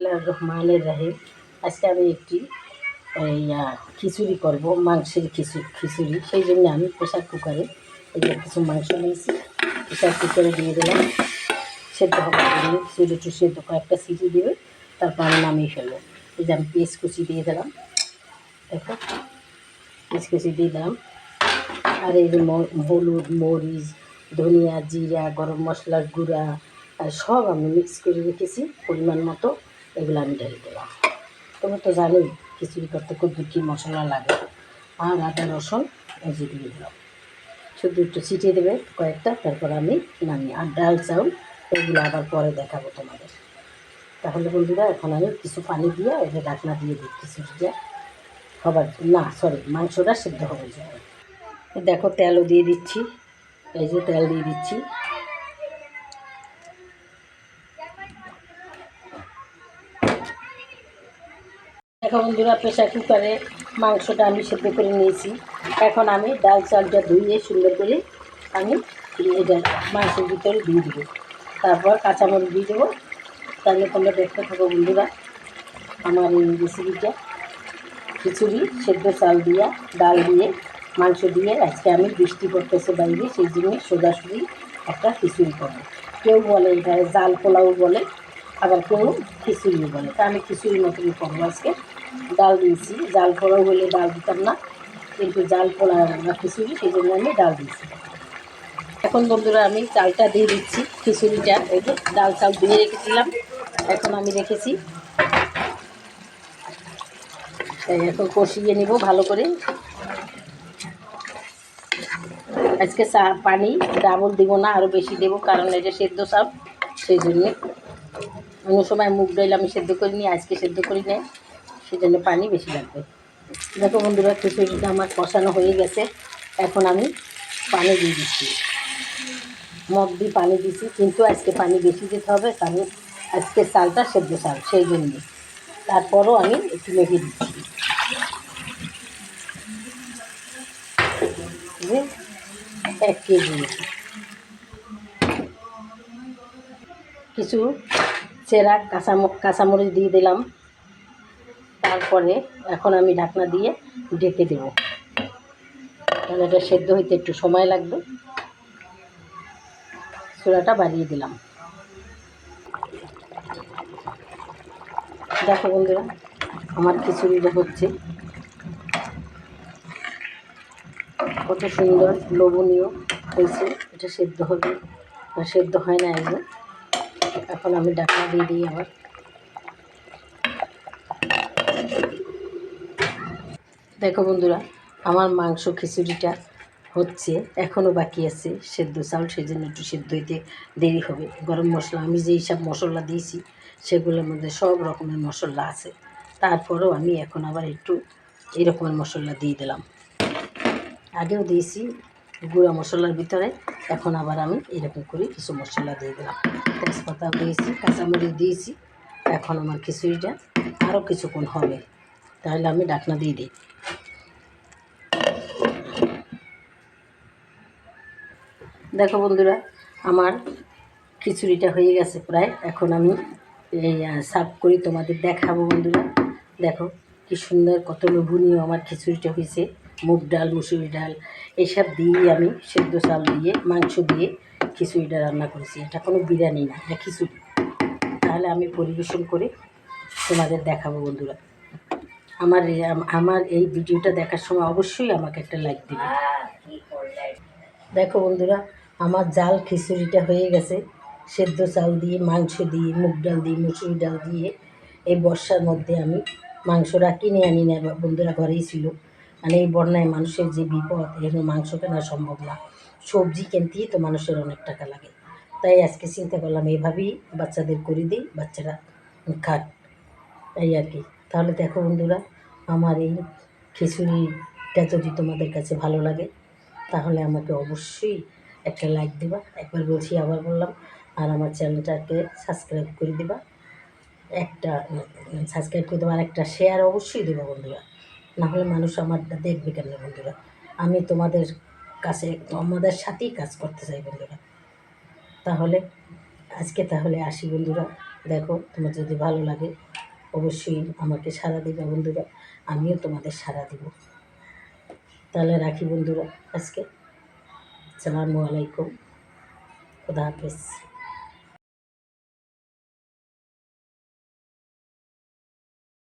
রহমানির রাহিম আজকে আমি একটি খিচুড়ি করব, মাংসের খিচুড়ি খিচুড়ি। সেই জন্য আমি প্রেশার কুকারে যে কিছু মাংস নিয়েছি প্রেশার কুকারে দিয়ে দিলাম। সেদ্ধ হবার জন্য খিচুড়ি একটু সেদ্ধ কয়েকটা সিটি দেবে তারপর আমি নামিয়ে ফেলব। এই যে আমি পেঁয়াজ কুচি দিয়ে দিলাম। দেখো, পেঁয়াজ কুচি দিয়ে দিলাম। আর এই যে হলুদ, মরিচ, ধনিয়া, জিরা, গরম মশলার গুঁড়া, আর সব আমি মিক্স করে রেখেছি পরিমাণ মতো। এগুলো আমি ঢেলে দিলাম। তোমরা তো জানোই, খিচুড়ি করতে খুব কী মশলা লাগে। আর আদা, রসুন যে দিয়ে দিলাম। শুধু একটু ছিটিয়ে দেবে কয়েকটা, তারপর আমি নামি আর ডাল চাউল, এগুলো আবার পরে দেখাবো তোমাদের। তাহলে বন্ধুরা, এখন আমি কিছু পানি দিয়ে এটা ঢাকনা দিয়ে দিই খিচুড়িটা হবার না সরি মাংসটা সিদ্ধ হবে। যাবে দেখো, তেলও দিয়ে দিচ্ছি। এই যে তেল দিয়ে দিচ্ছি। দেখো বন্ধুরা প্রেশার কুকারে মাংসটা আমি সেদ্ধ করে নিয়েছি। এখন আমি ডাল চালটা ধুয়ে সুন্দর করে আমি এটা মাংসের ভিতরে দিয়ে দেবো। তারপর কাঁচামরিচ দিয়ে দেবো। তাহলে তোমরা দেখতে থাকো বন্ধুরা, আমার এই রেসিপিটা খিচুড়ি, সেদ্ধ চাল দিয়া, ডাল দিয়ে, মাংস দিয়ে আজকে আমি বৃষ্টি করতেছে বাইরে, সেই জন্য সোজাসুজি একটা খিচুড়ি করব। কেউ বলে এটা জাল পোলাও বলে, আবার কেউ খিচুড়িও বলে। তা আমি খিচুড়ির মতনই করব আজকে। ডাল দিয়েছি। জাল পোলাও হলে ডাল দিতাম না, কিন্তু জাল পোলাও বা খিচুড়ি, সেই জন্য আমি ডাল দিয়েছি। এখন বন্ধুরা আমি চালটা দিয়ে দিচ্ছি খিচুড়িটা। এই যে ডাল চাল দিয়ে রেখেছিলাম, এখন আমি রেখেছি। এখন কষিয়ে নিব ভালো করে। আজকে চা, পানি, ডাবল দেবো না আরও বেশি দেবো, কারণ এটা সেদ্ধ সব সেই জন্যে। অন্য সময় মুগ ডাইল আমি সেদ্ধ করিনি, আজকে সেদ্ধ করি নাই। সেই জন্য পানি বেশি লাগবে। দেখো বন্ধুরা খিচুড়িটা আমার কষানো হয়ে গেছে। এখন আমি পানি দিয়ে দিচ্ছি। মগ দিয়ে পানি দিচ্ছি, কিন্তু আজকে পানি বেশি দিতে হবে, কারণ আজকে চালটা সেদ্ধ চাল, সেই জন্যে। তারপরও আমি একটু মেখে দিচ্ছি। এক কেজি কিছু চেরা কাঁচা কাঁচামরিচ দিয়ে দিলাম। তারপরে এখন আমি ঢাকনা দিয়ে ঢেকে দেব। তাহলে এটা সেদ্ধ হইতে একটু সময় লাগবে। চূড়াটা বাড়িয়ে দিলাম। দেখো বন্ধুরা, আমার খিচুড়িটা হচ্ছে। কত সুন্দর লোভনীয় হয়েছে, এটা সেদ্ধ হবে। সেদ্ধ হয় না এখন আমি ঢাকনা দিয়ে দিই আবার দেখো বন্ধুরা, আমার মাংস খিচুড়িটা হচ্ছে এখনও বাকি আছে, সেদ্ধ চাল সেই জন্য একটু সেদ্ধ হইতে দেরি হবে। গরম মশলা, আমি যেই সব মশলা দিয়েছি, সেগুলোর মধ্যে সব রকমের মশলা আছে। তারপরেও আমি এখন আবার একটু এরকমের মশলা দিয়ে দিলাম। আগেও দিয়েছি, গুঁড়া মশলার ভিতরে, এখন আবার আমি এরকম করে কিছু মশলা দিয়ে দিলাম। তেজপাতা দিয়েছি, কাঁচামরিচ দিয়েছি, এখন আমার খিচুড়িটা আরও কিছুক্ষণ হবে। তাহলে আমি ডাকনা দিয়ে দিই। দেখো বন্ধুরা, আমার খিচুড়িটা হয়ে গেছে প্রায়। এখন আমি এই সার্ভ করি, তোমাদের দেখাবো বন্ধুরা। দেখো কি সুন্দর, কত লোভনীয় আমার খিচুড়িটা হয়েছে। মুগ ডাল, মুসুরি ডাল, এসব দিয়েই আমি সেদ্ধ চাল দিয়ে, মাংস দিয়ে খিচুড়িটা রান্না করেছি। এটা কোনো বিরিয়ানি না, এটা খিচুড়ি। তাহলে আমি পরিবেশন করে তোমাদের দেখাবো বন্ধুরা। আমার আমার এই ভিডিওটা দেখার সময় অবশ্যই আমাকে একটা লাইক দিবে। দেখো বন্ধুরা, আমার জাল খিচুড়িটা হয়ে গেছে। সেদ্ধ চাল দিয়ে, মাংস দিয়ে, মুগ ডাল দিয়ে, মুসুরি ডাল দিয়ে এই বর্ষার মধ্যে আমি মাংসটা কিনে আনি না বন্ধুরা ঘরেই ছিল। মানে এই বন্যায় মানুষের যে বিপদ, এখানে মাংস কেনা সম্ভব না। সবজি কিনতেই তো মানুষের অনেক টাকা লাগে। তাই আজকে চিন্তা করলাম, এভাবেই বাচ্চাদের করে দিই, বাচ্চারা খাক। এই আর কি। তাহলে দেখো বন্ধুরা, আমার এই খিচুড়িটা যদি তোমাদের কাছে ভালো লাগে তাহলে আমাকে অবশ্যই একটা লাইক দিবা। একবার বলছি, আবার বললাম, আর আমার চ্যানেলটাকে সাবস্ক্রাইব করে দিবা। একটা সাবস্ক্রাইব করে দেবো, আর একটা শেয়ার অবশ্যই দেবো বন্ধুরা। নাহলে মানুষ আমারটা দেখবে কেন বন্ধুরা? আমি তোমাদের কাছে, আমাদের সাথেই কাজ করতে চাই বন্ধুরা। তাহলে, আজকে তাহলে আসি বন্ধুরা। দেখো, তোমার যদি ভালো লাগে, অবশ্যই আমাকে সাড়া দেবে বন্ধুরা। আমিও তোমাদের সাড়া দিব। তাহলে রাখি বন্ধুরা আজকে সালামু আলাইকুম খুদা হাফেজ